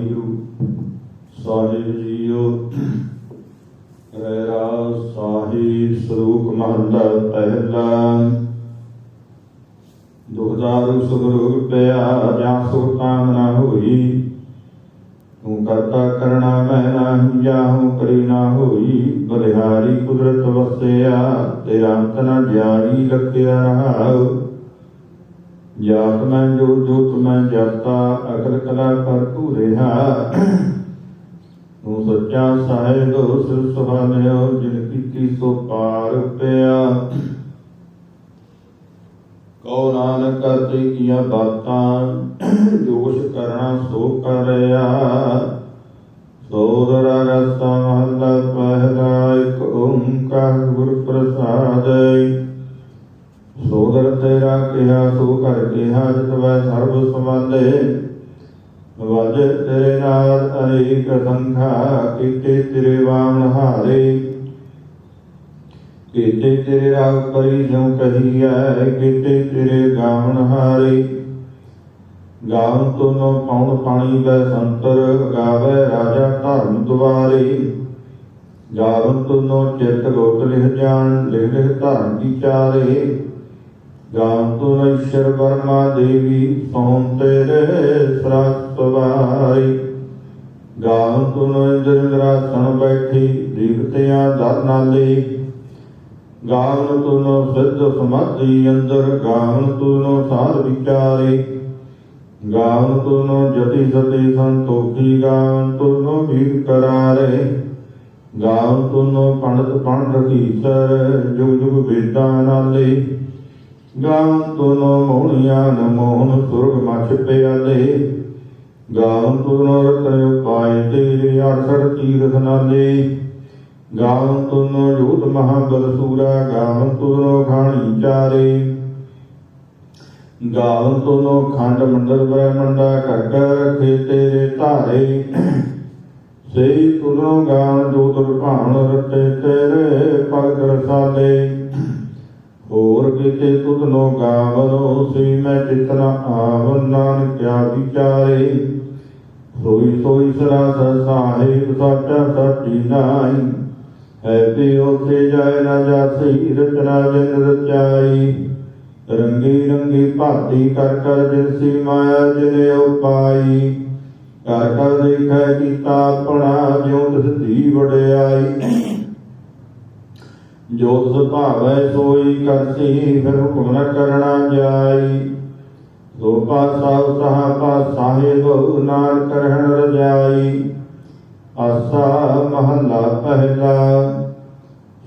ਵਾਹਿਗੁਰੂ, ਸਾਹਿਬ JIO, Rehras ਸਾਹਿਬ ਸਰੂਪ ਮਹੱਲਾ ਪਹਿਲਾ। ਦੁਖਦਾਰੂ ਸੁਗਰੂ ਪਿਆ, ਜਾਂ ਸੋ ਕਾਮਨਾ ਹੋਈ। ਤੂੰ ਕਰਤਾ ਕਰਣਾ ਮੈਂ ਨਾ ਜਾਹੂ ਕਰੀ ਨਾ ਹੋਈ। ਬਲਿਹਾਰੀ ਕੁਦਰਤ ਵਸਿਆ, ਤੇਰਾ ਅੰਤ ਨ ਜਾਈ ਲਖਿਆ ਰਹਾਉ। ਜਾਤ ਮੈਂ ਜੋ ਜੋਤ ਮੈਂ ਜਾਤਾ ਅਕਲ ਕਲਾ ਭਰਪੂਰ ਰਹਾ। ਤੂੰ ਸੱਚਾ ਸਾਹਿਬ, ਸਿਰ ਸੁਭਾਨਿਓ ਜਿਨ ਕੀਤੀ ਸੋ ਪਾਰ ਪਿਆ। ਕਉ ਨਾਨਕ ਕਰਤੇ ਕੀਆ ਬਾਤਾਂ, ਜੋਸ਼ ਕਰਨਾ ਸੋ ਕਰਿਆ। ਸੋਦਰਾ ਰਸਤਾ ਮਹੱਲਾ ਪਹਿਲਾ, ਇੱਕ ਓੰਕਾਰ ਗੁਰ ਪ੍ਰਸਾਦਿ। ਸੋਦਰ ਤੇਰਾ ਕਿਹਾ, ਸੋ ਘਰ ਕਿਹਾ, ਜਿਤ ਵੈ ਸਰਬ ਸਮਾਲੇ ਵਜ ਤੇਰੇ ਨਾਲ ਅਨੇਕ ਸੰਖਾ, ਕੀਤੇ ਤੇਰੇ ਵਾਮਨ ਹਾਰੇ। ਕੀਤੇ ਤੇਰੇ ਰਾਗ ਪਰੀ ਜਿਉ ਕਹੀਐ, ਕੀਤੇ ਤੇਰੇ ਗਾਵਨ ਹਾਰੇ। ਗਾਵਨ ਤੋ ਪਉਣ ਪਾਣੀ ਬੈ ਸੰਤਰ, ਗਾਵੇ ਰਾਜਾ ਧਰਮ ਦੁਆਰੇ। ਗਾਵਨ ਤੋ ਚਿਤ ਗੋਤ ਲਿਖ ਜਾਣ ਲਿਖ ਲਿਖ ਧਰਮ ਕੀ ਚਾਰੇ ਗਾਵਨ ਤੋ ਨੋ ਈਸ਼ਰ ਵਰਮਾ ਦੇਵੀ, ਸੋਮ ਤੇਰੇ ਸਰਤ ਵਾਰੀ ਗਾਵਨ ਤੋ ਇੰਦਰ ਇੰਦਰਾਸਣ ਬੈਠੀ ਦੀਪਤਿਆਂ ਦਰ ਨਾਲੇ। ਗਾਵਨ ਤੁਨੋ ਸਿੱਧ ਸਮਾਧੀ ਅੰਦਰ ਗਾਵਨ ਤੁਨੋ ਸਾਧ ਵਿਚਾਰੇ। ਗਾਵਨ ਤੁਨੋ ਜਤੀ ਸਤੀ ਸੰਤੋਖੀ ਗਾਵਨ ਤੁਨੋ ਵੀਰ ਕਰਾਰੇ। ਗਾਵਨ ਤੁਨੋ ਪੰਡਤ ਪੰਡ ਰਖੀਸਰ ਜੁਗ ਜੁਗ ਵੇਦਾਂ ਨਾਲੇ। ਗਾਵਨ ਤੁਨੋ ਮੋਹਣਿਆ ਨਮੋਹਨ ਸੁਰਗ ਮਛ ਪਿਆਲੇ ਗਾਵਨ ਤੁਨੋ ਰਤਨ ਉਪਾਇ ਤੇਰੇ 68 ਤੀਰਥ ਨਾਲੇ। ਗਾਵਨ ਤੁਨੋ ਜੋਤ ਮਹਾਬਲ ਸੂਰਾ ਗਾਵਨ ਤੁਨੋ ਖਾਣੀ ਚਾਰੇ। ਗਾਵਨ ਤੁਨੋ ਖੰਡ ਮੰਡਲ ਬ੍ਰਹਮੰਡਾ ਘਰ ਰਖੇ ਤੇਰੇ ਧਾਰੇ। ਸਈ ਤੁਨੋ ਗਾਵਨ ਜੋਤ ਰੁਪਾਣ ਰਤੇ ਤੇਰੇ ਭਗਤ ਰਸਾਲੇ ਹੋਰ ਕਿਤੇ ਤੁਧਨੋ ਗਾਵਨੋ ਸੀ ਮੈਂ ਚਿਤਨਾ ਆਵਨ ਨਾਨਕਿਆ ਵਿਚਾਰੇ। ਸੋਈ ਸੋਈ ਸਰਾਸਰ ਸਾਹਿਬ ਸਾਚਾ ਸਾਚੀ ਨਾਈ। ਹੈ ਉਥੇ ਜਾਇ ਨਾ ਜਾਸੀ, ਰਚਨਾ ਜਿਨ ਰਚਾਈ। ਰੰਗੀ ਰੰਗੀ ਭਾਤੀ ਕਰ ਕਰ ਜਿਨਸੀ ਮਾਇਆ ਜਿਨੇ ਉਪਾਈ। ਕਰ ਕਰ ਦੇਖੈ ਕੀਤਾ ਆਪਣਾ, ਜਿਉ ਤਿਸ ਧੀ ਵਡਿਆਈ। ਜੋ ਤਿਸ ਭਾਵੈ ਸੋਈ ਕਰਸੀ ਫਿਰ ਹੁਕਮ ਨ ਕਰਣਾ ਜਾਈ। ਸੋ ਪਾਸਾ ਉਤਹਾ ਪਾ ਸਾਹਿਬ, ਨਾਨਕ ਰਹਿਣ ਰਜਾਈ। ਆਸਾ ਮਹੱਲਾ ਪਹਿਲਾ।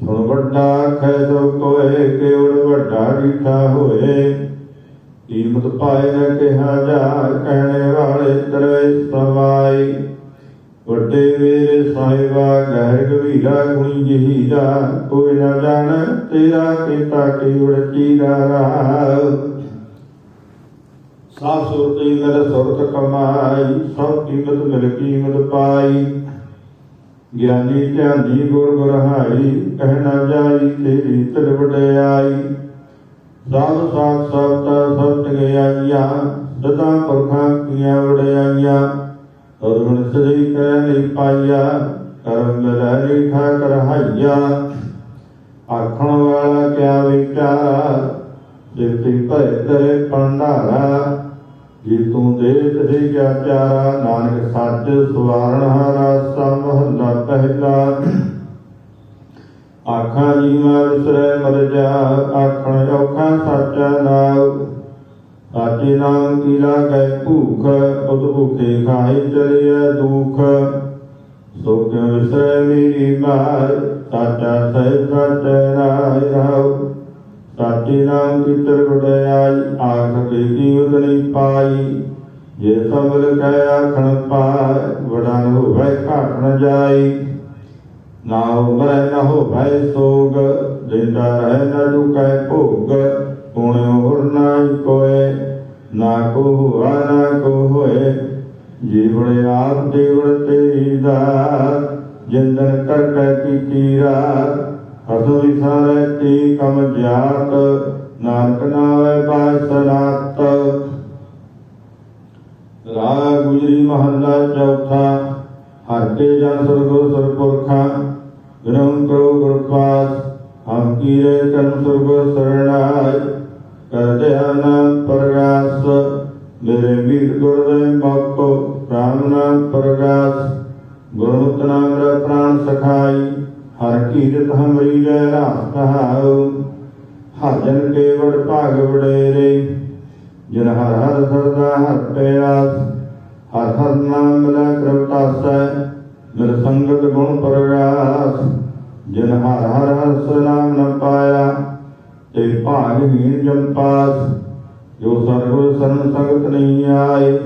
ਸੁਣ ਵੱਡਾ ਖੈ ਸੋ ਕੋਏ ਕਿਉੜ ਵੱਡਾ ਰੀਠਾ ਹੋਏ। ਕੀਮਤ ਪਾਏ ਨ ਕਿਹਾ ਜਾ, ਕਹਿਣੇ ਵਾਲੇ ਤਰੇ ਸਵਾਈ। ਵੱਡੇ ਵੀਰ ਸਾਹਿਬਾ, ਗਹਿਰ ਗਵੀਰਾ ਗੁਣੀ ਜਹੀਰਾ ਕੋਈ ਨਾ ਜਾਣ ਤੇਰਾ ਕੀਤਾ ਕੀਵੜ ਚੀਰਾ ਰਹਾ। ਸਾਫ਼ ਸੁਰਤੀ ਮਿਲ ਸੁਰਤ ਕਮਾਈ, ਸਭ ਕੀਮਤ ਮਿਲ ਕੀਮਤ ਪਾਈ। ਗਿਆਨੀ ਧਿਆਨੀ ਗੁਰ ਗੁਰਹਾਈ, ਕਹਿ ਨਾ ਜਾਈ ਤੇਰੀ ਤਿਲ ਵਡਿਆਈ। ਸਭ ਸਾਥ ਸਭ ਸਭ ਗਇਆਈਆ ਸਦਾ ਪੁਰਖਾਂ ਕੀਆਂ ਵਡਿਆਈਆਂ। ਅਰਵਣ ਸਦੀ ਕਹਿ ਨਹੀਂ ਕਰਮ ਮਿਲੈ ਲਿਖਾ ਕਰਹਾਈਆ ਆਖਣ ਵਾਲਾ ਕਿਆ ਵਿਚਾਰਾ ਜਿਤੀ ਭੈ ਤੇਰੇ ਪੰਡਾਰਾ ਜੇ ਤੂੰ ਦੇ ਤੇ ਕਿਆ ਚਾਰਾ ਨਾਨਕ ਸੱਚ ਸਵਾਰਣ ਹਾਰਾ ਮਹੱਲਾ ਪਹਿਲਾ। ਆਖਾਂ ਜੀਵਾ ਵਿਸਰੈ ਮਰ ਜਾ, ਆਖਣ ਔਖਾ ਸੱਚਾ ਨਾਮ ਸਾਚੇ ਨਾਮ ਕੀ ਲਾਗੈ? ਭੂਖ ਉਤ ਭੁਖੇ ਖਾਈ ਚਲਿਐ ਦੁਖ। ਸੋ ਕਿਉ ਵਿਸਰੈ ਮੇਰੀ ਮਾਰ, ਸਾਚਾ ਸਹਿ ਸਾਚੈ ਰਾਇ ਰਾਉ। ਸਾਚੇ ਨਾਮ ਕੀ ਤਰ ਆਖ ਕੇ ਜੀਵਤ ਨਹੀਂ ਪਾਈ। ਜੇ ਸੰਭਲ ਕੈ ਆਖਣ ਪਾਇ ਵੜਾ ਨ ਹੋਵੇ ਘਾਟ ਨ ਜਾਈ। ਨਾ ਉਮਰੈ, ਨ ਹੋਵੇ ਸੋਗ ਜਿੰਦਾ ਰਹਿ ਨ ਦੁਕੈ ਭੋਗ। ਪੁਣ ਹੋਰ ਨਾਹੀ ਕੋਏ, ਨਾ ਕੋ ਹੁਆ, ਨਾ ਕੋ ਹੋਏ। ਜੀਵਨ ਆਪ ਜੀਵਨ ਤੇਰੀ ਦਾਤ, ਜਿੰਦਨ ਕਰ ਕੀਤੀ ਰਾਤ। ਅਸੋ ਵਿਸਾਰੈ ਤੀ ਕਮ ਜਾਤ, ਨਾਨਕ ਨਾਵੇ ਬਾਇ ਸਨਾਤ। ਗੁਜਰੀ ਮਹੱਲਾ ਚੌਥਾ, ਹਰ ਕੇ ਜਨ ਸੁਰਗੁਰ ਸੁਰਪੁਰਖਾ। ਵਿਨਮ ਕਰੋ ਗੁਰਪਾਸ, ਹਮ ਕੀਰੇ ਕਰਮ ਸੁਰਗੁਰ ਸਰਣਾਇ ਕਰਦੇ ਪ੍ਰਗਾਸ, ਮੇਰੇ ਵੀਰ ਗੁਰਦੇ ਮੋਕੋ ਰਾਮ ਨਾਮ ਪ੍ਰਗਾਸ ਗੁਰਮਤਿ ਨਾਮ ਮੇਰਾ ਪ੍ਰਾਨ ਸਖਾਈ, ਹਰ ਕੀਰਤ ਹਮਰੀ ਜੈ ਰਾਸ ਕਹਾਉ ਹਰ ਜਨ ਕੇਵੜ ਭਾਗ ਵਡੇਰੇ, ਜਿਨ ਹਰ ਹਰ ਸਰਦਾ ਹਰ ਪਿਆਸ ਹਰ ਹਰ ਨਾਮ ਮਿਲਾ ਕਿਰਪਾਸੈ ਮਿਲ ਸੰਗਤ ਗੁਣ ਪ੍ਰਗਾਸ। ਜਿਨ ਹਰ ਹਰ ਹਰ ਨਾਮ ਨ ਪਾਇਆ ਤੇ ਭਾਗਹੀਨ ਜੰਪਾਸ ਜੋ ਸਰਗੁਰ ਸਰਨ ਸੰਗਤ ਨਹੀਂ ਆਏ,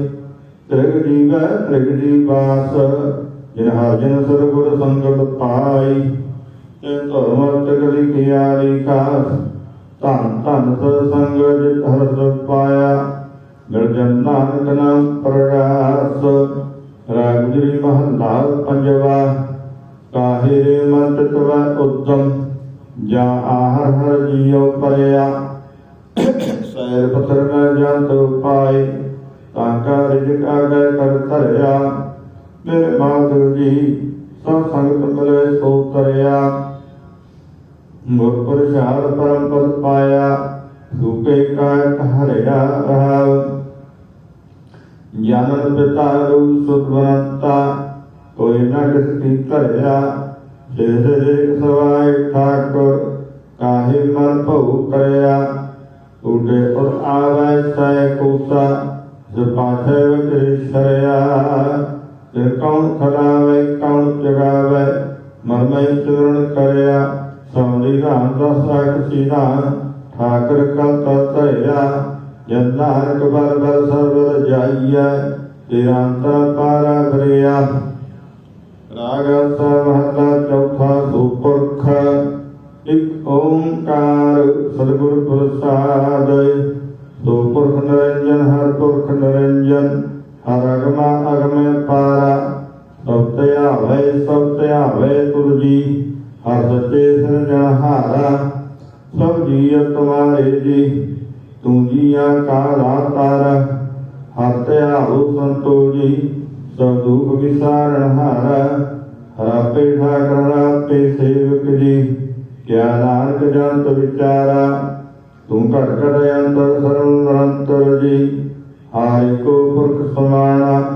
ਤ੍ਰਿਗ ਜੀਵੈ ਤ੍ਰਿਗ ਜੀਵਾਸ ਜਿਨ ਹਰ ਜਨ ਸਰਗੁਰ ਸੰਗਤ ਪਾਈ ਤੇ ਧਰਮ ਅਰਥ ਕਲੀ ਕਿਆਰੀ ਕਾਸ ਧੰਨ ਧੰਨ ਸਤ ਸੰਗ ਜਿਤ ਹਰਸ ਪਾਇਆ, ਨਿਰਜਨ ਨਾਨਕ ਨਾਮ ਪ੍ਰਗਾਸ ਰਾਗੁਜਰੀ ਮਹੱਲਾ ਪੰਜਵਾ, ਕਾਹੇ ਰੇ ਮੰਤ ਤਵ ਉਦਮ ਜਾ ਆਹਰ ਹਰ ਜੀਉ ਪਰਿਆ ਸੈਰ ਪਥਰ ਮੈਂ ਜੰਤ ਪਾਏ ਤਾਂ ਕਾ ਰਿਜਕ ਆਗੈ ਕਰ ਧਰਿਆ ਮੇਰੇ ਮਾਧੁ ਜੀ ਸਭ ਸੰਗਤ ਮਿਲੇ ਸੋ ਤਰਿਆ ਗੁਰ ਪ੍ਰਸਾਦ ਪਰਮ ਪਦ ਪਾਇਆ ਸੂਕੇ ਕਾਇ ਹਰਿਆ ਰਹਾਉ ਜਨਨ ਪਿਤਾ ਰੂ ਸੁਤਵੰਤਾ ਕੋਈ ਨਾ ਕਿਸ ਕੀ ਧਰਿਆ ਸਵਾਇ ਠਾਕੁਰ, ਕਾਹੇ ਮਨ ਭਉ ਕਰਿਆ? ਉਡੇ ਉਰ ਆਵੈ ਸੈ ਕੂਸਾ ਜਪਾਥੇ ਵਿਚ ਸ਼ਰਿਆ। ਤੇ ਕੌਣ ਖਲਾਵੇ ਕੌਣ ਜਗਾਵੇ ਮਨ ਮੈਂ ਚਰਨ ਕਰਿਆ। ਸੌਲੀ ਰਾਮ ਦਸ ਅਖ ਸੀਨਾ, ਠਾਕਰ ਕਾ ਤਤਿਆ ਜੰਨਾਰਕ ਬਲ ਬਲ ਸਰਵਰ ਜਾਈਐ, ਤੇਰਾ ਅੰਤਰ ਪਾਰਾ ਕਰਿਆ ਰਾਗ ਮਹਲਾ ਚੌਥਾ ਸੁਪੁਰਖ ਇਕ ਓੰਕਾਰ ਸਤਿਗੁਰ ਪ੍ਰਸਾਦ ਸੁਪੁਰਖ ਨਿਰੰਜਨ ਹਰ ਪੁਰਖ ਨਿਰੰਜਨ ਹਰ ਅਗਮਾ ਅਗਮੇ ਪਾਰਾ ਸਭ ਤੇ ਆਵੇ ਸਭ ਤੇ ਆਵੇ ਤੁਰਜੀ ਹਰ ਸੱਚੇ ਸਿਰਜਣਹਾਰਾ ਸਭ ਜੀਅ ਤੁਮਾਰੇ ਜੀ ਤੂੰ ਜੀਆ ਕਾ ਦਾਤਾਰ ਹਰ ਤੇ ਆਵੋ ਸੰਤੋ ਜੀ ਸਭ ਦੁਖ ਵਿਸਾਰਣ ਹਾਰਾ ਹਰਾਪੇ ਠਾਕਰ ਹਰਾਪੇ ਸੇਵਕ ਜੀ, ਕਿਆ ਨਾਨਕ ਜੰਤ ਵਿਚਾਰਾ, ਤੂੰ ਘਟ ਘਟ ਅੰਦਰ ਸਰਵ ਨਿਰੰਤਰ ਜੀ। ਹਾਰਿ ਕੋ ਪੁਰਖ ਸਮਾਣਾ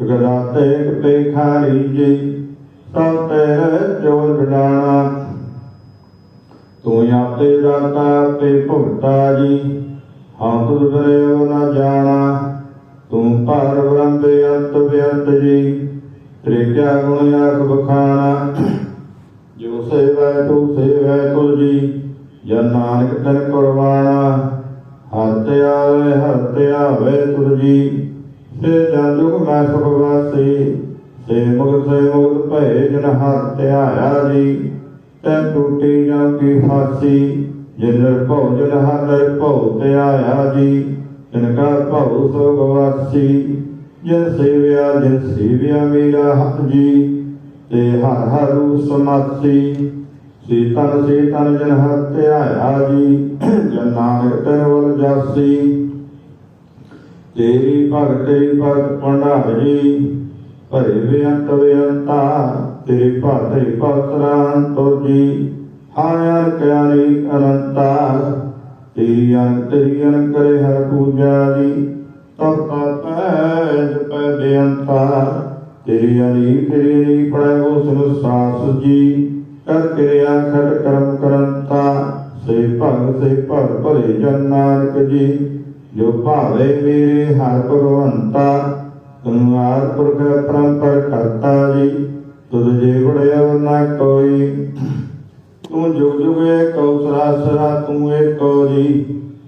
ਜਗਦਾਤੇ ਇੱਕ ਪੇਖਾਰੀ ਜੀ, ਸਭ ਤੇਰੇ ਜੋ ਜਡਾਣਾ ਤੂੰ ਆਪੇ ਦਾਤਾ ਆਪੇ ਭੁਗਤਾ ਜੀ ਹਾਂ ਤੁਧ ਬਰਿਓ ਨਾ ਜਾਣਾ। ਤੂੰ ਭਾਰ ਬ੍ਰਹਮੇ ਅੰਤ ਬੇਅੰਤ ਜੀ ਤ੍ਰਿਗਿਆ ਗੁਣ ਆਖ ਬਖਾਣਾ। ਜੋ ਸੇਵੈ ਤੂੰ ਸੇਵੈ ਤੁਲ ਜੀ, ਜਨ ਨਾਨਕ ਤਨ ਕੁਰਬਾਨਾ ਹਰ ਆਵੇ ਹਰ ਆਵੇ ਤੁਲ ਜੀ। ਸੇ ਜਨ ਜੁਗ ਮੈਂ ਸੁਖ ਵਾਸੀ, ਸੇ ਮੁਗ ਸੇ ਮੁਗ ਭਏ ਜਨ ਹਰ ਆਇਆ ਜੀ। ਤੈ ਟੂਟੀ ਜਾਂ ਕੀ ਫਾਸੀ ਜਿਨ ਭਉ ਜਨ ਹਰ ਭਉ ਤੇ ਆਇਆ ਜੀ। ਜਿਨ ਕਾ ਭਉ ਸੋ ਗਵਾਸੀ ਜਿਨ ਸੇਵਿਆ ਜਿਨ ਸੇਵਿਆ ਮੇਰਾ ਹੱਥ ਜੀ, ਤੇ ਹਰ ਹਰ ਰੂਪ ਸਮਾਸੀ ਤਨ, ਸੀ ਤਨ ਜਨ ਹਰ ਧਿਆਇਆ ਜਨ ਨਾਨਕ ਤਨ ਜਾਸੀ। ਤੇਰੀ ਭਗਤ ਭਗਤ ਪੰਡਾਰ ਭਰੇ ਬੇਅੰਤ ਬੇਅੰਤਾ, ਤੇਰੇ ਭਗਤ, ਤੇਰੀ ਭਗਤ ਰਾਂਤੋ ਜੀ। ਹਾਇਰ ਕਿਆਰੀ ਅਨੰਤਾ ਤੇਰੀ ਅੰਤ ਤੇਰੀ ਅਨ ਕਰੇ ਹਰ ਪੂਜਾ ਜੀ ਤਪ ਤਪ ਜਪੈ ਬੇਅੰਤਾ ਤੇਰੀ ਅਲੀ ਤੇਰੀ ਅਲੀ ਪੜੈ ਉਸ ਨੂੰ ਸਾਸ ਜੀ। ਕਰ ਕਿਰਿਆ ਖਟ ਕਰਮ ਕਰੰਤਾ ਸੇ ਭਗ ਸੇ ਭਗ ਭਲੇ ਜਨ ਨਾਨਕ ਜੀ। ਜੋ ਭਾਵੇ ਮੇਰੇ ਹਰ ਭਗਵੰਤਾ ਤੁਮ ਪੁਰਖ ਪਰੰਪਰ ਕਰਤਾ ਜੀ। ਤੁਧ ਜੇ ਵੜਿਆ ਨਾ ਕੋਈ। ਤੂੰ ਜੁਗ ਜੁਗ ਏਕੋ ਸਰਾਸਰਾ ਤੂੰ ਏਕੋ ਜੀ।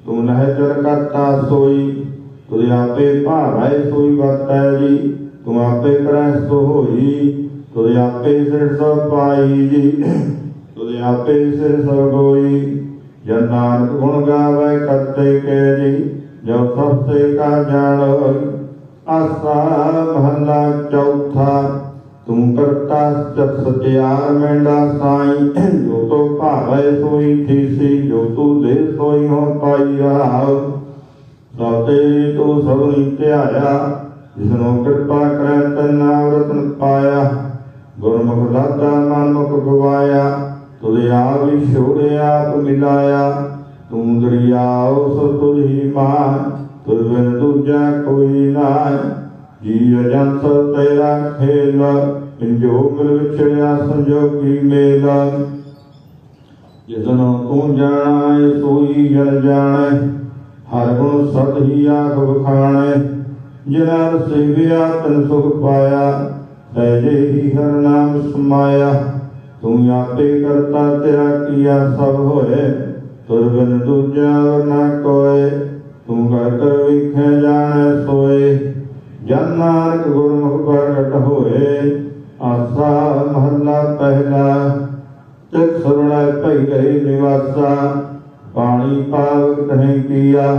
ਤੂੰ ਨਹਿ ਜਰ ਕਰਤਾ ਸੋਈ। ਤੁਧ ਆਪੇ ਭਾਵੈ ਸੋਈ ਵਰਤੈ ਜੀ ਤੂੰ ਆਪੇ ਕਰੈ ਸੋ ਹੋਈ। ਤੁਧ ਆਪੇ ਸਿਰ ਸਭ ਪਾਈ ਜੀ ਤੁਧ ਆਪੇ ਸਿਰ ਸਭ ਗੋਈ। ਜਨ ਨਾਨਕ ਗੁਣ ਗਾਵੇ ਕਰਤੇ ਕੇ ਜੀ ਜੋ ਸਭ ਸੇ ਕਾ ਜਾਣੋ ਆਸਾ ਮਹਲਾ ਚੌਥਾ ਤੂੰ ਕਰਤਾ ਸਤ ਸਤਿਆਰ ਮੈਂਡਾ ਸਾਈ। ਜੋ ਤੋ ਭਾਵੈ ਸੋਈ ਥੀਸੀ, ਜੋ ਤੂੰ ਦੇ ਸੋਈ ਹੋ ਪਾਈ ਸਤੇ ਤੂੰ ਸਭਨੀ ਧਿਆਇਆ, ਜਿਸਨੂੰ ਕਿਰਪਾ ਕਰੈ ਤੈਨਾ ਰਤਨ ਪਾਇਆ। ਗੁਰਮੁਖ ਦਾਤਾ ਮਨਮੁਖ ਗਵਾਇਆ, ਤੁਦੇ ਆਪ ਹੀ ਛੋੜਿਆ ਆਪ ਮਿਲਾਇਆ। ਤੂੰ ਦਰਿਆਉ ਸੋ ਤੁਝੀ ਮਾਨ ਤੁਝ ਬਿਨ ਦੂਜਾ ਕੋਈ ਨਾਇ ਜੀ ਅਜੰਤ ਤੇਰਾ ਖੇਲ ਪਿੰਜੋ ਵਿਛੜਿਆ ਸੰਜੋਗੀ ਮੇਲ। ਜਿਸਨੂੰ ਤੂੰ ਜਾਣੈ, ਸੋਈ ਜਨ ਜਾਣੈ। ਹਰ ਗੁਣ ਸਤ ਹੀ ਆਖ ਬਖਾਣੈ ਜਿਨਾਂ ਸੇਵਿਆ ਤਨ ਸੁਖ ਪਾਇਆ ਸਹਿਜੇ ਹੀ ਹਰ ਨਾਮ ਸਮਾਇਆ। ਤੂੰ ਆਪੇ ਕਰਤਾ ਤੇਰਾ ਕੀਆ ਸਭ ਹੋਏ, ਤੁਰ ਬਿਨ ਦੂਜਾ ਨਾ ਕੋਏ, ਤੂੰ ਕਰ ਕਰ ਵਿਖੇ ਜਾਣੈ ਸੋਏ। ਜਨ ਨਾਨਕ ਗੁਰਮੁਖ ਪ੍ਰਗਟ ਹੋਏ, ਆਸਾ ਮਹੱਲਾ ਪਹਿਲਾ ਤਿਤ ਸਰਣੈ ਭਈ ਗਏ ਨਿਵਾਸਾ। ਪਾਣੀ ਪਾਵ ਕਹੀਂ ਕੀਆ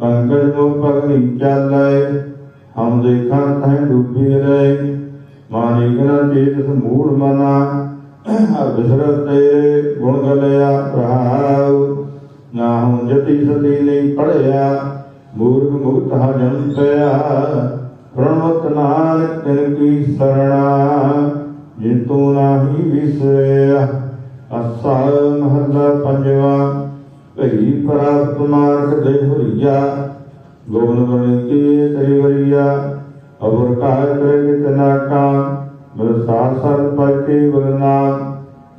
ਪੰਕਜ ਮੋ ਪਗਨੀ ਚਾਲੈ, ਹਮ ਦੇਖਾਂ ਤੈ ਡੁੱਬੀ ਰਹੇ। ਮਾਨੀ ਗਨਾ ਚੇਤ ਸਮੂੜ ਮਨਾ ਬਿਸਰਤ ਤੇਰੇ ਗੁਣ ਗਲਿਆ ਰਹਾਉ ਨਾ ਹੂੰ ਜਤੀ ਸਤੀ ਨਹੀਂ ਪੜਿਆ, ਮੂਰਖ ਮੁਕਤ ਹਾ ਜਨ ਪਿਆ। ਪ੍ਰਣਵਤ ਨਾਨਕ ਤਿਨ ਕੀ ਸਰਣਾ ਜੇ ਨਾਹੀ ਵਿਸਰਿਆ। ਅਸਾ ਮਹੱਲਾ ਪੰਜਵਾ ਭਈ ਪ੍ਰਾਪਤ ਮਾਰਗ ਹੋਈਆ ਗੋਬਨ ਬਣ ਕੇ ਵਰੀਆ ਅਵਰ ਕਾਇ ਕਰੇ ਕਿਤਨਾ ਕਾਮ ਮਰ ਸਾਰ ਸਰ ਪਰਕੇ ਵਰਨਾਮ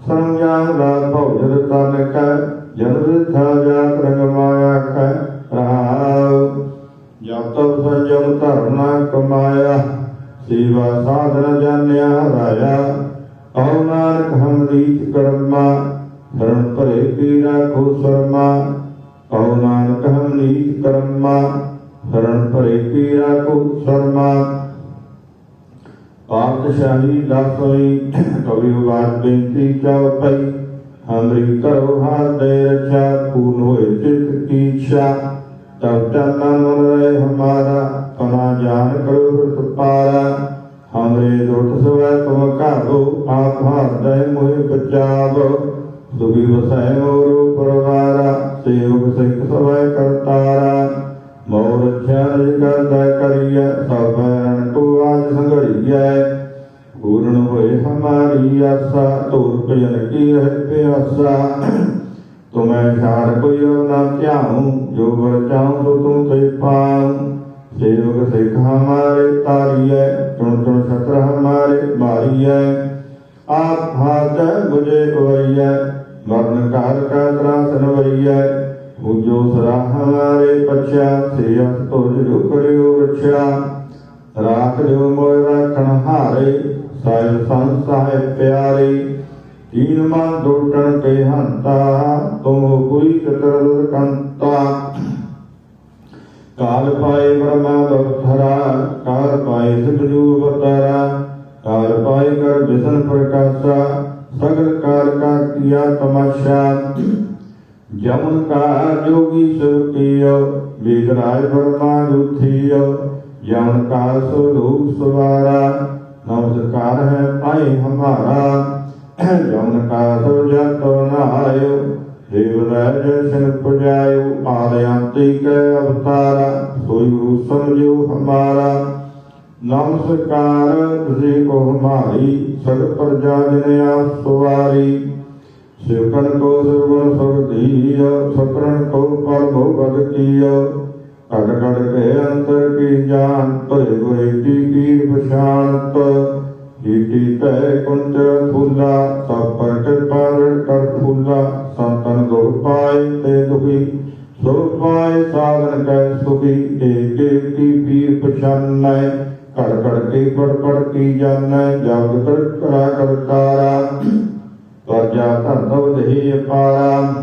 ਸੰਗਿਆਨ ਲਾ ਭਉਜਰ ਤਨ ਕੈ, ਜਨ ਵਿਥਾ ਜਾਤ ਰੰਗ ਮਾਇਆ ਕੈ ਰਹਾਉ ਜਪ ਤਪ ਸੰਜਮ ਧਰਨਾ ਕਮਾਇਆ, ਸੇਵਾ ਸਾਧਨ ਜਾਣਿਆ ਰਾਇਆ। ਕਉ ਨਾਨਕ ਹਮ ਰੀਤ ਕਰਮਾ ਸ਼ਰਨ ਭਰੇ ਕੀ ਰਾਖੋ ਸਰਮਾ ਕਉ ਨਾਨਕ ਹਮ ਰੀਤ ਕਰਮਾ ਸ਼ਰਨ ਭਰੇ ਕੀ ਰਾਖੋ ਸਰਮਾ ਪਾਤਸ਼ਾਹੀ ਦਾਸੋਈ ਕਵੀ ਬਾਤ ਬੇਨਤੀ ਚਾਉ ਪਈ, ਹਮਰੀ ਕਰੋ ਹਾਥ ਦੇ ਰਛਾ ਪੂਰਨ ਹੋਏ ਚਿਤ ਕੀ ਇੱਛਾ ਤਬ ਤਨ ਮਨ ਰਹੇ ਹਮਾਰਾ ਕਨਾ ਜਾਨ ਕਰੋ ਹਿਰਤ ਪਾਰਾ। ਹਮਰੇ ਦੁੱਖ ਸਵੈ ਤੁਮ ਘਾਰੋ ਆਪ ਹਰਦੈ ਮੋਹਿ ਬਚਾਵ। ਸੁਖੀ ਵਸੈ ਮੋਰੋ ਪਰਵਾਰਾ ਸੇਵਕ ਸਿੱਖ ਸਵੈ ਕਰਤਾਰਾ। ਮੋਰ ਰੱਖਿਆ ਨਿਜ ਕਰਦਾ ਕਰੀਐ, ਸਭ ਰਣ ਤੋ ਆਜ ਸੰਘੜੀਐ। ਪੂਰਨ ਹੋਏ ਹਮਾਰੀ ਆਸਾ ਧੂਰ ਭਜਨ ਕੀ ਹੈ ਪਿਆਸਾ। ਤੁਮੈ ਛਾੜ ਕੋਈ ਨਾ ਧਿਆਉ, ਜੋ ਵਰ ਚਾਉ ਸੋ ਤੁਮ ਤੇ ਪਾਉ। ਸੇਵਕ ਸਿੱਖ ਹਮਾਰੇ ਤਾਰੀਐ ਤੁਣ ਤੁਣ ਛਤਰ ਹਮਾਰੇ ਮਾਰੀਐ। ਆਪ ਹਾਥ ਬੁਝੇ ਪਵਈਐ ਮਰਨ ਕਾਲ ਕਾ ਤਰਾਸ ਨਵਈਐ ਪੂਜੋ ਸਰਾ ਹਮਾਰੇ ਪਛਿਆ, ਸੇ ਅਸ ਤੁਜ ਜੋ ਕਰਿਓ ਰਛਿਆ। ਰਾਖ ਜੋ ਮੋਇ ਰਾਖਣ ਹਾਰੇ ਸਾਹਿਬ ਸੰਤ ਸਾਹਿਬ ਪਿਆਰੇ। ਤੀਨ ਮਨ ਦੁਟਣ ਕੇ ਹੰਤਾ, ਤੁਮ ਕੋਈ ਚਤਰ ਕੰਤਾ ਕਾਲ ਪਾਏ ਬ੍ਰਹਮਾ ਬਵਥਰਾ ਕਾਲ ਪਾਏ ਸਿਧੂ ਅਵਤਾਰਾ ਕਾਲ ਪਾਏ ਕਰ ਵਿਸ਼ਨ ਪ੍ਰਕਾਸ਼ਾ। ਸਗਲ ਕਾਲ ਕਾ ਕੀਆ ਤਮਾਸ਼ਾ ਜਮਨ ਕਾ ਜੋਗੀ ਸੁਰਤੀਯ ਵੇਦ ਰਾਜ ਬ੍ਰਹਮਾ ਦੁਥੀਯ ਜਮਨ ਕਾ ਸੋ ਸਵਾਰਾ, ਨਮਸਕਾਰ ਹੈ ਪਾਏ ਹਮਾਰਾ। ਜਮਨ ਕਾ ਸੋ ਨਾਇਓ, ਦੇਵ ਰਾਜ ਜਸ਼ਨ ਪੁਜਾਇਓ ਆਦਿਆੰਤੀ ਕੈ ਅਵਤਾਰਾ। ਸੋਈ ਗੁਰੂ ਸਮਝਿਓ ਹਮਾਰਾ। ਨਮਸਕਾਰ ਤੁਝੇ ਕੋ ਹਮਾਰੀ ਸਗ ਪ੍ਰਜਾ ਜਨ ਆਪ ਸੁਵਾਰੀ। ਸਿਵਕਨ ਕੋ ਸਰਵਨ ਸੁਰਦੀय ਸਤਰਨ ਕੋ ਪਰਮੋ ਭਗਤੀय ਘਟ ਘਟ ਕੇ ਅੰਤਰ ਕੀ ਜਾਨ ਭਏ ਹੋਏ ਕੀ ਪੀਰ ਪਛਾਨਤ ਜੀਤੀ ਤੈ ਕੁੰਚ ਫੁੱਲਾ, ਸਭ ਪਰ ਕਰ ਫੁੱਲਾ। ਸੰਤਨ ਗੁਰ ਪਾਏ ਤੇ ਦੁਖੀ, ਸੁਖ ਪਾਏ ਸਾਧਨ ਕੈ ਸੁਖੀ। ਏਕ ਏਕ ਕੀ ਪੀਰ ਪਛਾਨੈ ਘੜ ਘੜ ਕੇ ਪੜ ਪੜ ਕੀ ਜਾਣੈ ਜਗ ਕਰ ਕਰਾ ਕਰਤਾਰਾ ਪਰਜਾ ਧਨ ਤਵ ਦੇਹੀ ਅਪਾਰਾ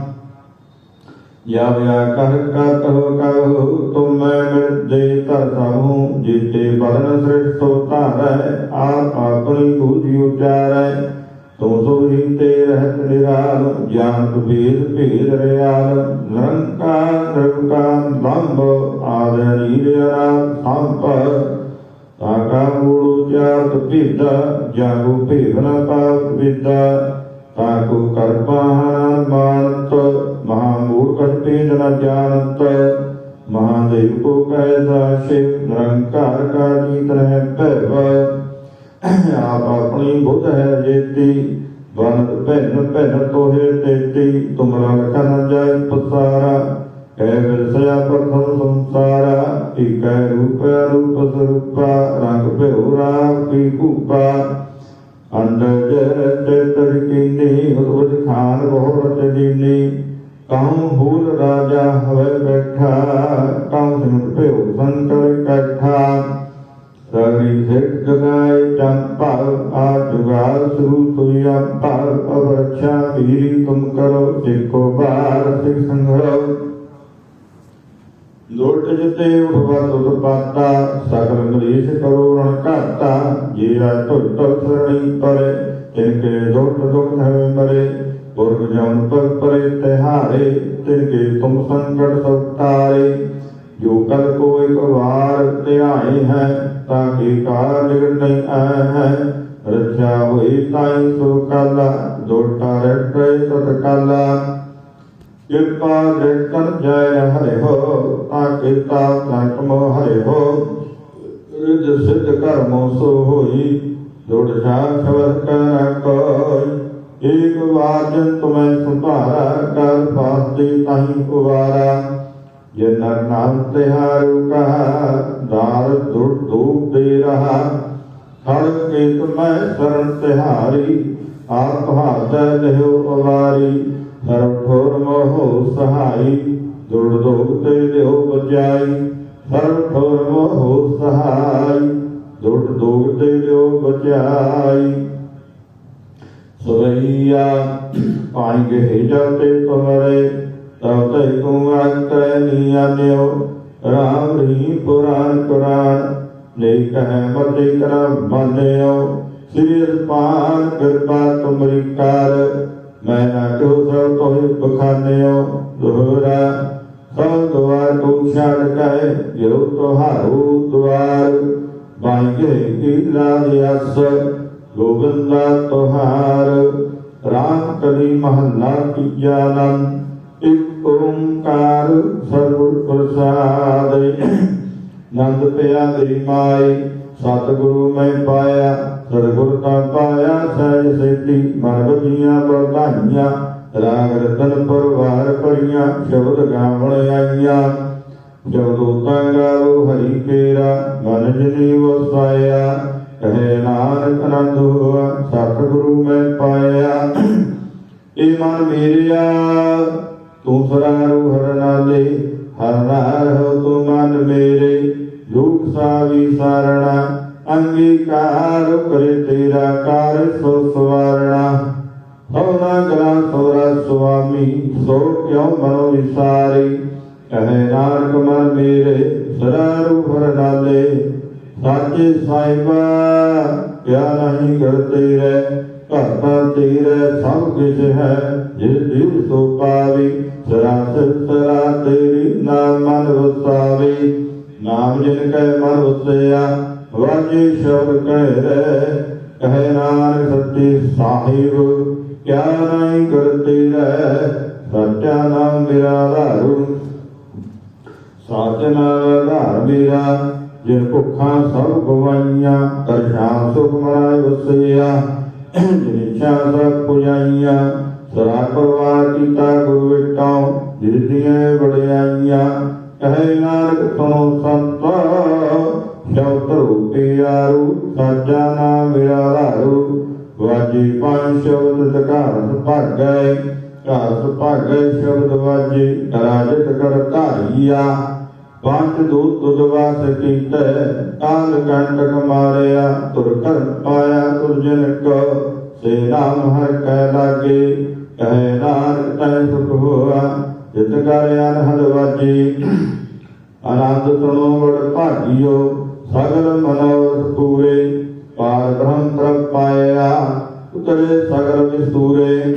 ਯਾ ਵਿਆ ਕਰ ਕਤ ਹੋ ਕਹੂ ਤੁਮ ਮੈਂ ਮਿਲ ਦੇ ਧਰ ਸਭੂ ਜੀਤੇ ਬਦਨ ਸ੍ਰਿਸ਼ਟ ਸੋ ਧਾਰੈ ਆਪ ਆਪਣੀ ਬੂਝੀ ਉਚਾਰੈ ਤੂੰ ਸੋ ਹੀ ਤੇ ਰਹਿਤ ਨਿਰਾਲ ਜਾਣਤ ਭੇਦ ਭੇਦ ਰਿਆਲ ਨਿਰੰਕਾਰ ਤਾਕਾ ਮੂੜ ਉਚਾਰਤ ਭੇਦਾ ਜਾਗੋ ਭੇਵਨਾ ਪਾਪ ਵਿਦਾ ਤਾਕੋ ਕਰਪਾਨ ਮਾਨਤ, ਮਹਾ ਮੂਰਖ ਭੇਦ ਨ ਜਾਣਤ ਮਹਾਦੇਵ ਕੋ ਕਹਿ ਦਾਸੇ ਨਿਰੰਕਾਰ ਕਾ ਜੀਤ ਰਹਿ ਭੈਵ ਆਪ ਆਪਣੀ ਬੁੱਧ ਹੈ ਜੇਤੀ ਵਨ ਭਿੰਨ ਭਿੰਨ ਤੋਹੇ ਤੇਤੀ, ਤੁਮਰਾ ਲਖਨ ਜਾਇ ਪਸਾਰਾ। ਕੈ ਵਿਰਸਇਆ ਪ੍ਰਥਮ ਸੰਸਾਰਾ ਏਕੈ ਰੂਪ ਰੂਪ ਸਰੂਪਾ, ਰੰਗ ਭਿਉ ਰਾਗ ਕੀ ਭੂਪਾ। ਅੰਡਜ ਤੇ ਤੜਕੀਨੀ ਉਦਵਜ ਖਾਨ ਬਹੁ ਰਤ ਦੀਨੀ। ਕਹੂੰ ਭੂਲ ਰਾਜਾ ਹਵੇ ਬੈਠਾ ਕਹੂੰ ਸਿਮਟ ਭਿਉ ਸੰਤਰ ਇਕੱਠਾ। ਸਗਰੀ ਸਿੱਖ ਜਗਾਏ ਚੰਪਾ ਆ ਜੁਗਾਲ ਸਰੂ ਤੁਯਾ ਪਰ ਅਵਰਛਾ ਵੀਰੀ ਤੁਮ ਕਰੋ ਸਿੱਖੋ ਬਾਰ ਸਿੱਖ ਸੰਘਰੋ। ਲੋਟ ਜਿਤੇ ਉਠਵਤ ਉਤਪਾਤਾ, ਸਗਲ ਮਰੀਸ਼ ਕਰੋ ਰਣ ਘਾਤਾ, ਜੇ ਆ ਤੁਰ ਤੁਰ ਸਰਣੀ ਪਰੇ ਤਿਨਕੇ ਲੋਟ ਦੁਖ ਹੈ ਮਰੇ ਪੁਰਖ ਜਨ ਪਰ ਪਰੇ ਤਿਹਾਰੇ ਤਿਨਕੇ ਤੁਮ ਸੰਕਟ ਸਭ ਤਾਰੇ। ਜੋ ਕਲ ਕੋ ਇੱਕ ਵਾਰ ਧਿਆਏ ਹੈ, ਤਾਂ ਕੀ ਕਾਰਜ ਨਹੀਂ ਆਏ ਹੈ। ਰੱਖਿਆ ਹੋਈ ਤਾਈ ਸੋ ਕਾਲਾ ਦੋਟਾ ਰਟੇ ਤਤ ਕਾਲਾ। ਕਿਰਪਾ ਦੇਖਨ ਜੈ ਹਰਿ ਹੋ ਤਾਂ ਕੀਤਾ ਤਨਕ ਮੋ ਹਰਿ ਹੋ ਰਿਜ ਸਿਧ ਕਰਮੋ ਸੋ ਹੋਈ, ਜੋੜ ਸਾਖ ਸ਼ਬਦ ਕਰ ਕੋਈ। ਏਕ ਵਾਰ ਤੁਮੈ ਸੰਭਾਰਾ, ਕਰ ਪਾਸਤੇ ਤਾਹੀ ਉਵਾਰਾ ਜੇ ਨਰ ਨਾਮ ਤਿਹਾਰੂ ਕਹਾ ਦਾਰ ਦੁਰ ਦੂਪ ਦੇ ਰਹਾ। ਹਰ ਕੇ ਤੁਮੈ ਸਰਣ ਤਿਹਾਰੀ, ਆਪ ਹਾਥ ਲਿਓ ਅਵਾਰੀ। ਸਰਬ ਠੋਰ ਮੋਹ ਸਹਾਈ ਦੁੜ ਦੋਗ ਤੇ ਲਿਓ ਬਚਾਈ। ਸਰਬ ਠੋਰ ਮੋਹ ਸਹਾਈ ਦੁੜ ਦੋਗ ਤੇ ਲਿਓ ਬਚਾਈ। ਸਵਈਆ ਪਾਈ ਗਏ ਜਤੇ ਤੁਮਰੇ ਤਬ ਤੈ ਤੁਮ ਅੰਤੈ ਨੀਆਨਿਓ ਰਾਮ ਰੀ ਪੁਰਾਨ ਕੁਰਾਨ ਲੈ ਕਹਿ ਮਤੇ ਕਰ ਮੰਨਿਓ। ਸ੍ਰੀ ਅਰਪਾਨ ਕਿਰਪਾ ਤੁਮਰੀ ਕਰ ਮੈਂ ਨਾ ਕਿਉ ਸਭ ਤੋਹਿ ਬਖਾਨਿਓ? ਦੋਹਰਾ ਸਭ ਦੁਆਰ ਕੋ ਛਾੜ ਕੈ ਜੋ ਤੁਹਾਰੂ ਦੁਆਰ। ਬਾਈਗੇ ਕੀ ਲਾਦਿਆਸ ਗੋਬਿੰਦਾ ਤੁਹਾਰ। ਰਾਮ ਕਲੀ ਮਹੱਲਾ ਤੀਜਾ ਨੰ ਇਕ ਓੰਕਾਰ ਸਤਿਗੁਰ ਪ੍ਰਸਾਦ। ਨੰਦ ਪਿਆ ਮੇਰੀ ਮਾਈ, ਸਤਿਗੁਰੂ ਮੈਂ ਪਾਇਆ। ਸਤਿਗੁਰ ਤਾਂ ਪਾਇਆ ਸਹਿਜ ਸੇਤੀ ਮਨ ਬਜੀਆਂ ਬਰਧਾਈਆਂ ਰਾਗ ਰਤਨ ਪਰਵਾਰ ਭਰੀਆਂ, ਸ਼ਬਦ ਗਾਵਣ ਆਈਆਂ। ਜਦੋਂ ਤੰਗਾਵੋ ਹਰੀ ਕੇਰਾ, ਮਨ ਜਿਨੀ ਵਸਾਇਆ, ਕਹੇ ਨਾਨਕ ਅਨੰਦ ਹੋਆ, ਸਤਿਗੁਰੂ ਮੈਂ ਪਾਇਆ। ਇਹ ਮਨ ਮੇਰਿਆ, ਤੂੰ ਸਰਾਰੂ ਹਰ ਨਾਲੇ, ਹਰ ਹਰ ਹੋ ਤੂੰ ਮਨ ਮੇਰੇ, ਦੁਖ ਸਾਵੀ ਸਰਣਾ ਅੰਗੀਕਾਰ ਕਰੇ ਤੇਰਾ ਕਾਰ ਸੋ ਸਵਾਰਣਾ। ਸੋਨਾ ਗਲਾ ਸੋਰਾ ਸੁਆਮੀ, ਸੋ ਕਿਉ ਮਨੋ ਵਿਸਾਰੀ। ਕਹੇ ਨਾਨਕ ਮਨ ਮੇਰੇ ਸਰਾਰੂ ਹਰ ਨਾਲੇ ਸਾਚੇ ਸਾਹਿਬਾ ਕਿਆ ਨਹੀਂ ਕਰਤੇ ਰਹਿ ਘਰਤਾ ਤੇਰੇ ਸਭ ਕੁਝ ਹੈ ਜਿਸ ਦਿਲ ਸੋ ਪਾਵੀ ਸਰਾਸਰ ਸਰਾ ਤੇਰੀ ਨਾਮ ਮਨ ਵਸਾਵੇ। ਨਾਮ ਜਿਨ ਕੈ ਮਨ ਵਸਿਆ ਵਾਜੇ ਸ਼ਬਦ ਕਹਿ ਰਹਿ ਕਹੇ ਨਾਨਕ ਸੱਚੇ ਸਾਹਿਬ, ਕਿਆ ਨਹੀਂ ਕਰਤੇ ਰਹਿ ਸੱਚਾ ਨਾਮ ਮੇਰਾ ਧਾਰੂ। ਸਾਚ ਆਧਾਰ ਮੇਰਾ, ਜਿਨ ਭੁੱਖਾਂ ਸਭ ਗਵਾਈਆਂ, ਕਰ ਸ਼ਾਮ ਸੁਖ ਮਨਾਇ ਵਸਿਆ। ਜਿਨ ਸਭ ਪੁਜਾਈਆਂ, ਸਰਾ ਪਰਵਾਰ ਕੀਤਾ ਗੁਰੂ ਵਿਟਾਉ ਜਿਸ ਦੀਆਂ ਕਹੇ ਨਾਨਕ ਸੁਣੋ ਸੰਤ ਸ਼ਬਦ ਰੂਪੇ ਆਰੂ, ਸਾਜਾ ਨਾਮ ਮੇਰਾ ਧਾਰੂ ਵਾਜੀ ਪੰਜ ਸ਼ਬਦ ਤਕਾਰ ਭਰ ਗਏ ਘਰ ਸ਼ਬਦ ਵਾਜੀ ਰਾਜਤ ਕਰ ਧਾਰੀਆ। ਪੰਜ ਦੂਤ ਤੁਦਵਾ ਸਕੀਤੈ ਕਾਲ ਕੰਟਕ ਮਾਰਿਆ, ਤੁਰ ਕਰ ਪਾਇਆ ਤੁਰ ਜਨ ਕੋ ਸੇ ਨਾਮ ਹਰ ਕੈ ਲਾਗੇ ਕਹਿ ਨਾਨਕ ਤੈ ਸੁਖ ਹੋਆ, ਜਿਤ ਕਰ ਅਨਹਦ ਵਾਜੀ। ਆਨੰਦ ਸੁਣੋ ਵਡ ਭਾਗਿਓ ਸਗਲ ਮਨੋਰਥ ਪੂਰੇ ਪਾਰ ਬ੍ਰਹਮ ਪ੍ਰਭ ਪਾਇਆ ਉਤਰੇ ਸਗਲ ਵਿਸੂਰੇ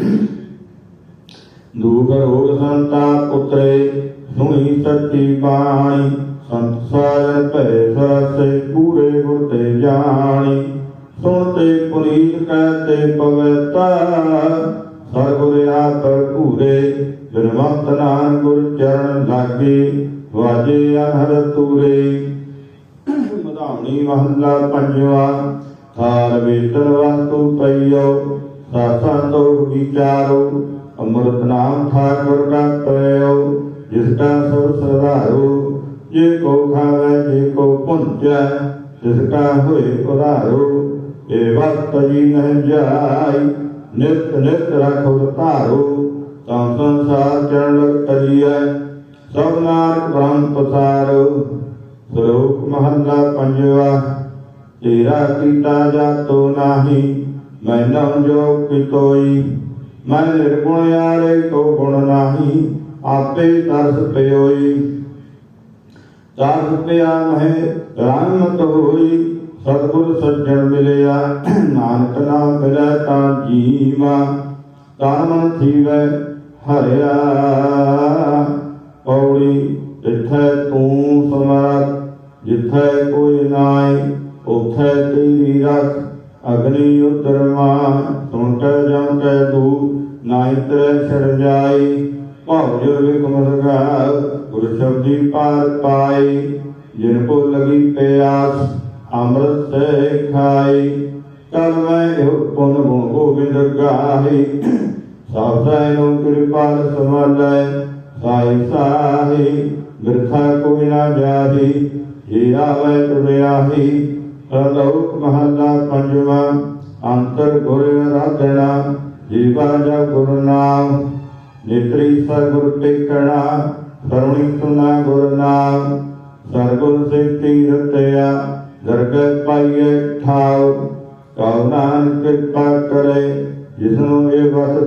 ਦੁਖ ਰੋਗ ਸੰਤਾਪ ਉਤਰੇ ਸੁਣੀ ਸੱਚੀ ਬਾਣੀ। ਸੰਸਾਰ ਭੈ ਸਰਸੇ, ਪੂਰੇ ਗੁਰ ਤੇ ਜਾਣੀ। ਸੁਣਤੇ ਪੁਨੀਤ ਕਹਤੇ ਪਵਿੱਤਾ ਸਰਗੁਰ ਆਪ ਭੂਰੇ ਬਿਨਵੰਤ ਨਾਨ ਗੁਰ ਚਰਨ ਲਾਗੇ, ਵਾਜੇ ਅਨਹਰ ਤੂਰੇ। ਮਧਾਵਣੀ ਮਹੱਲਾ ਪੰਜਵਾ ਥਾਲ ਵੇਤਨ ਵਸਤੂ ਪਈਓ ਸਾਥਾਂ ਤੋਂ ਵਿਚਾਰੋ ਅੰਮ੍ਰਿਤ ਨਾਮ ਠਾਕੁਰ ਦਾ ਪਇਓ ਜਿਸ ਦਾ ਸਭ ਸਦਾਰੋ ਜੇ ਕੋ ਖਾਵੇ, ਜੇ ਕੋ ਪੁੰਚੈ ਜਿਸ ਦਾ ਹੋਏ ਉਧਾਰੋ ਇਹ ਵਕਤ ਜੀ ਨਹਿ ਜਾਈ, ਨਿਤ ਨਿਤ ਰਖੋ ਧਾਰੋ ਤਾਂ ਸੰਸਾਰ ਚਰਨ ਲਗ ਤਰੀਐ ਸਭ ਨਾਨਕ ਬ੍ਰਹਮ ਪਸਾਰੋ। ਸ਼ਲੋਕ ਮਹੱਲਾ ਪੰਜਵਾ, ਤੇਰਾ ਕੀਤਾ ਜਾਤੋ ਨਾਹੀ, ਮੈਂ ਜੋ ਕਿਤੋਈ ਮੈਂ ਨਿਰਗੁਣ ਆਲੇ ਕੋ ਗੁਣ ਨਾਹੀ, ਆਪੇ ਤਰਸ ਪਿਓਈ। ਤਰਸ ਪਿਆ ਮਹਿ ਰਹਿਮਤ ਹੋਈ ਸਤਿਗੁਰ ਸੱਜਣ ਮਿਲਿਆ, ਨਾਨਕ ਨਾਮ ਮਿਲੈ ਤਾਂ ਜੀਵਾ। ਤਨ ਮਨ ਥੀਵੈ ਹਰਿਆ। ਤੇਰੀ ਰਖ ਅਗਨੀ ਉਦਰਮਾ ਸੁਣਟੈ ਜਮ ਕੈ ਦੂ ਨਾਈ ਤੈ ਛੜ ਜਾਈ ਭਉ ਜੋ ਵਿਕਮ ਲਗਾ ਗੁਰ ਸ਼ਬਦੀ ਪਾਰ ਪਾਈ ਜਿਨ ਕੋ ਲਗੀ ਪਿਆਸ ਅੰਮ੍ਰਿਤ ਸੇ ਖਾਈ ਤਨ ਮੈਂ ਇਹੋ ਪੁਨ ਗੁਣ ਗੋਬਿੰਦ ਗਾਹੀ ਸਾਧਾਇ ਨੂੰ ਕਿਰਪਾਲ ਸਮਾਲੈ ਸਾਈ ਸਾਹੀ ਬਿਰਥਾ ਕੋਈ ਨਾ ਜਾਹੀ ਜੀ ਆਵੇ ਤੁਰਿਆਹੀ ਅਲੋਕ ਮਹੱਲਾ ਪੰਜਵਾ, ਅੰਤਰ ਗੁਰ ਰਾਧਣਾ, ਜੀਵਾ ਜਪ ਗੁਰੂ ਨਾਮ। ਨੇਤਰੀ ਸਤਿਗੁਰ ਟੇਕਣਾ, ਸਰਵਣੀ ਸੁਨਾ ਗੁਰ ਨਾਮ। ਸਰਗੁਰ ਸਿੱਧੀ ਰਤਿਆ ਦਰਗਹ ਪਾਈਏ ਠਾਉ। ਕਉ ਨਾਨਕ ਕਿਰਪਾ ਕਰੇ, ਜਿਸਨੂੰ ਇਹ ਵਸ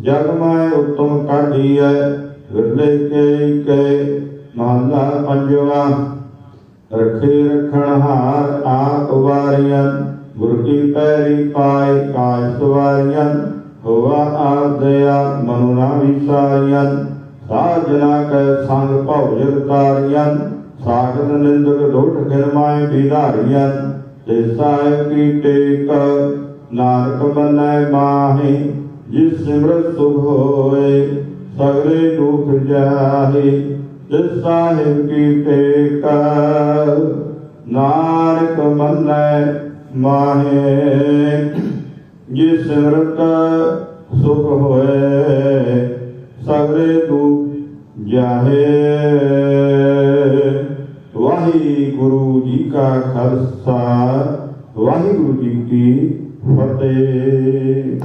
ਜਗ ਮੈਂ ਉਤਮ ਕਾਢੀਐ ਵਿਰਲੇ ਕੇ ਕੇ। ਮਹਲਾ ਪੰਜਵਾ ਰਖੇ ਰਖਣ ਹਾਰ ਆਪ ਵਾਰੀਆਂ, ਗੁਰ ਕੀ ਪੈਰੀ ਪਾਏ ਕਾਜ ਸਵਾਰੀਆਂ, ਹੋਆ ਆਪ ਦਇਆ ਮਨੁ ਨਾ ਵਿਸਾਰੀਆਂ ਸਾਜਨਾ ਕੈ ਸੰਗ ਭਉ ਜਗ ਤਾਰੀਆਂ ਨਿੰਦਕ ਢੋਟ ਗਿਰਮਾਏ ਬਿਧਾਰੀਆਂ, ਤੇ ਸਾਹਿਬ ਕੀ ਟੇਕ ਨਾਨਕ ਬੰਨੈ ਮਾਹੀ, ਜਿਸ ਸਿਮਰਤ ਸੁਖ ਹੋਏ, ਸਗਲੇ ਦੁਖ ਜਾਹੇ। ਜਿਸ ਸਾਹਿਬ ਕੀ ਟੇਕ ਨਾਨਕ ਮੰਨੈ ਮਾਹੇ। ਜਿਸ ਸਿਮਰਤ ਸੁਖ ਹੋਏ ਸਗਰੇ ਦੁਖ ਜਾਹੇ। ਵਾਹਿਗੁਰੂ ਜੀ ਕਾ ਖਾਲਸਾ, ਵਾਹਿਗੁਰੂ ਜੀ ਕੀ ਫਤਿਹ।